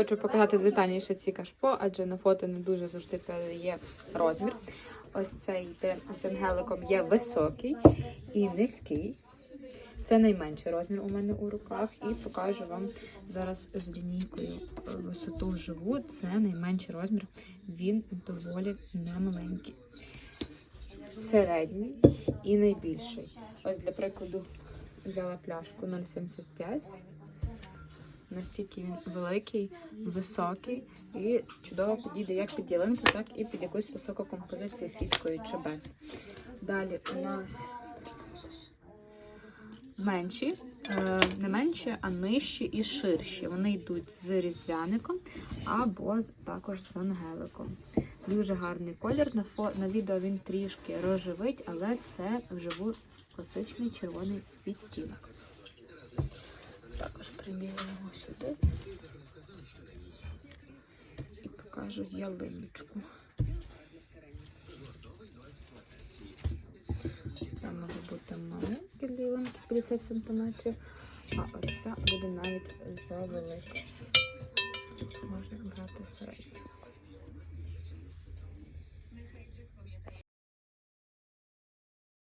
Хочу показати детальніше ці кашпо, адже на фото не дуже завжди передає розмір. Ось цей йде з ангеликом є високий і низький. Це найменший розмір у мене у руках, і покажу вам зараз з лінійкою висоту вживу. Це найменший розмір. Він доволі немаленький. Середній і найбільший. Ось для прикладу взяла пляшку 0,75. Настільки він великий, високий і чудово підійде як під ялинку, так і під якусь високу композицію сіткою чи без. Далі у нас менші, е, не менші, а нижчі і ширші. Вони йдуть з різдвяником або також з ангеликом. Дуже гарний колір. На, фо, на відео він трішки рожевить, але це вживу класичний червоний відтінок. Також приміряємо сюди і покажу ялиночку. Це може бути маленькі ялинки 50 см, а ось ця буде навіть завелика.